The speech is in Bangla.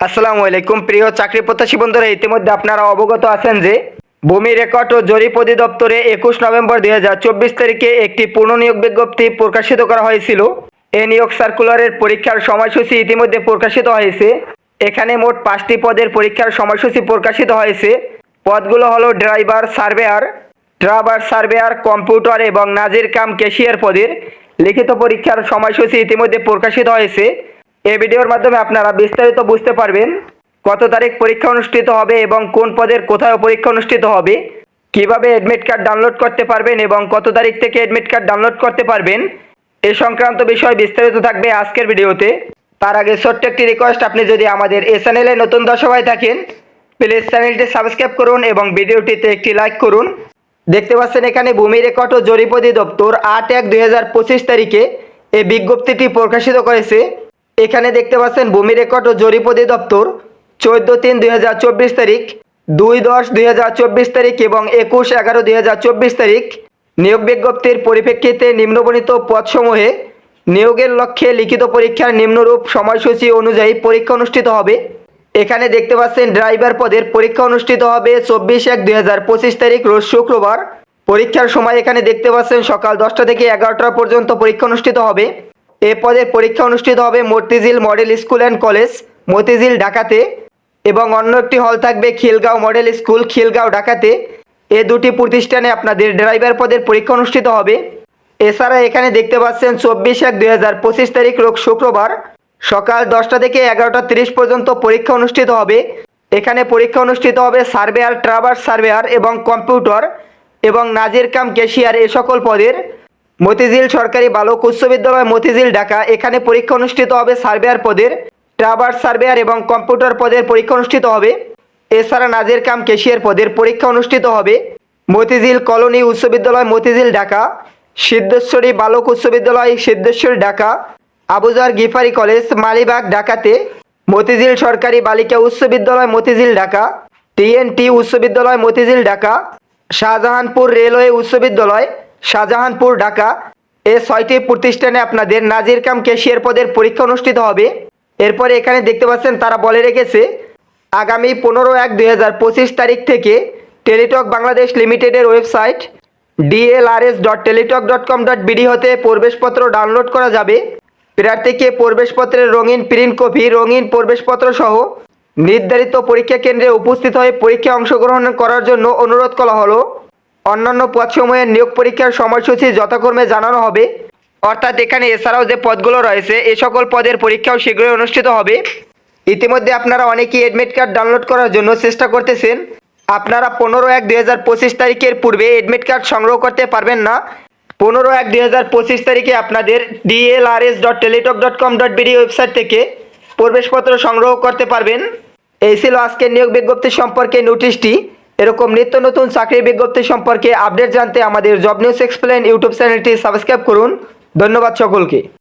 আসসালামু আলাইকুম, প্রিয় চাকরি প্রত্যাশী বন্ধুরা, ইতিমধ্যে আপনারা অবগত আছেন যে ভূমি রেকর্ড ও জরিপ অধিদপ্তরে একুশ নভেম্বর দুই হাজার চব্বিশ তারিখে একটি পুনর্নিয়োগ বিজ্ঞপ্তি প্রকাশিত করা হয়েছিল। এ নিয়োগ সার্কুলারের পরীক্ষার সময়সূচি ইতিমধ্যে প্রকাশিত হয়েছে। এখানে মোট পাঁচটি পদের পরীক্ষার সময়সূচি প্রকাশিত হয়েছে। পদগুলো হলো driver, surveyor driver, surveyor, computer এবং নাজির কাম ক্যাশিয়ার পদের। লিখিত পরীক্ষার সময়সূচি ইতিমধ্যে প্রকাশিত হয়েছে। এই ভিডিওর মাধ্যমে আপনারা বিস্তারিত বুঝতে পারবেন কত তারিখ পরীক্ষা অনুষ্ঠিত হবে এবং কোন পদের কোথায় পরীক্ষা অনুষ্ঠিত হবে, কীভাবে অ্যাডমিট কার্ড ডাউনলোড করতে পারবেন এবং কত তারিখ থেকে অ্যাডমিট কার্ড ডাউনলোড করতে পারবেন, এ সংক্রান্ত বিষয় বিস্তারিত থাকবে আজকের ভিডিওতে। তার আগে ছোট্ট একটি রিকোয়েস্ট আপনি যদি আমাদের এই চ্যানেলে নতুন দর্শক থাকেন প্লিজ চ্যানেলটি সাবস্ক্রাইব করুন এবং ভিডিওটিতে একটি লাইক করুন। দেখতে পাচ্ছেন এখানে ভূমি রেকর্ড ও জরিপ অধিদপ্তর আট এক দুই তারিখে এই বিজ্ঞপ্তিটি প্রকাশিত করেছে। এখানে দেখতে পাচ্ছেন ভূমি রেকর্ড ও জরিপ অধিদপ্তর চোদ্দ তিন দুই তারিখ, দুই দশ দুই তারিখ এবং একুশ এগারো দুই তারিখ। নিয়োগ বিজ্ঞপ্তির পরিপ্রেক্ষিতে নিম্নবর্ণিত পদসমূহে নিয়োগের লক্ষ্যে লিখিত পরীক্ষার নিম্নরূপ সময়সূচি অনুযায়ী পরীক্ষা অনুষ্ঠিত হবে। এখানে দেখতে পাচ্ছেন ড্রাইভার পদের পরীক্ষা অনুষ্ঠিত হবে চব্বিশ এক দুই তারিখ, রোজ শুক্রবার। পরীক্ষার সময় এখানে দেখতে পাচ্ছেন সকাল দশটা থেকে এগারোটা পর্যন্ত পরীক্ষা অনুষ্ঠিত হবে। এ পদের পরীক্ষা অনুষ্ঠিত হবে Motijheel model school and college, Motijheel ঢাকাতে এবং অন্য একটি হল থাকবে খিলগাঁও মডেল স্কুল, খিলগাঁও ঢাকাতে। এ দুটি প্রতিষ্ঠানে আপনাদের ড্রাইভার পদের পরীক্ষা অনুষ্ঠিত হবে। এছাড়া এখানে দেখতে পাচ্ছেন চব্বিশ এক দুই হাজার পঁচিশ তারিখ রোগ শুক্রবার, সকাল দশটা থেকে এগারোটা তিরিশ পর্যন্ত পরীক্ষা অনুষ্ঠিত হবে। এখানে পরীক্ষা অনুষ্ঠিত হবে সার্ভেয়ার ট্রাভার সার্ভেয়ার এবং কম্পিউটার এবং নাজির কাম ক্যাশিয়ার এ সকল পদের। মতিঝিল সরকারি বালক উচ্চ বিদ্যালয় মতিঝিল, ঢাকা। এখানে পরীক্ষা অনুষ্ঠিত হবে সার্ভেয়ার পদের ট্রাভার্স সার্ভেয়ার এবং কম্পিউটার পদের পরীক্ষা অনুষ্ঠিত হবে। এছাড়া নাজের কাম কেশিয়ার পদের পরীক্ষা অনুষ্ঠিত হবে। মতিঝিল কলোনি উচ্চ বিদ্যালয় মতিঝিল, ঢাকা। সিদ্ধেশ্বরী বালক উচ্চ বিদ্যালয় সিদ্ধেশ্বরী, ঢাকা। আবুজার গিফারি কলেজ, মালিবাগ, ঢাকাতে। মতিঝিল সরকারি বালিকা উচ্চ বিদ্যালয় মতিঝিল, ঢাকা। টিএনটি উচ্চ বিদ্যালয় মতিঝিল, ঢাকা। শাহজাহানপুর রেলওয়ে উচ্চ বিদ্যালয় শাহজাহানপুর, ঢাকা। এ ছয়টি প্রতিষ্ঠানে আপনাদের নাজির কাম ক্যাশিয়ার পদের পরীক্ষা অনুষ্ঠিত হবে। এরপরে এখানে দেখতে পাচ্ছেন, তারা বলে রেখেছে, আগামী পনেরো এক দুই তারিখ থেকে টেলিটক বাংলাদেশ লিমিটেডের website DLRS dot Teletalk dot com dot BD হতে প্রবেশপত্র ডাউনলোড করা যাবে। প্রার্থীকে প্রবেশপত্রের রঙিন প্রিন্ট কপি, রঙিন প্রবেশপত্র সহ নির্ধারিত পরীক্ষা কেন্দ্রে উপস্থিত হয়ে পরীক্ষায় অংশগ্রহণ করার জন্য অনুরোধ করা হলো। অন্যান্য পদসমূহের নিয়োগ পরীক্ষার সময়সূচি যথাক্রমে জানানো হবে। অর্থাৎ এখানে এছাড়াও যে পদগুলো রয়েছে, এ সকল পদের পরীক্ষাও শীঘ্রই অনুষ্ঠিত হবে। ইতিমধ্যে আপনারা অনেকেই অ্যাডমিট কার্ড ডাউনলোড করার জন্য চেষ্টা করতেছেন। আপনারা পনেরো এক দুই হাজার পঁচিশ তারিখের পূর্বে অ্যাডমিট কার্ড সংগ্রহ করতে পারবেন না। পনেরো এক দুই হাজার পঁচিশ তারিখে আপনাদের DLRS dot Teletalk dot com dot BD website থেকে প্রবেশপত্র সংগ্রহ করতে পারবেন। এই ছিল আজকের নিয়োগ বিজ্ঞপ্তি সম্পর্কে নোটিশটি এরকম নিত্য নতুন চাকরির বিজ্ঞপ্তি সম্পর্কে আপডেট জানতে আমাদের জব নিউজ এক্সপ্লেন ইউটিউব চ্যানেলটি সাবস্ক্রাইব করুন। ধন্যবাদ সকলকে।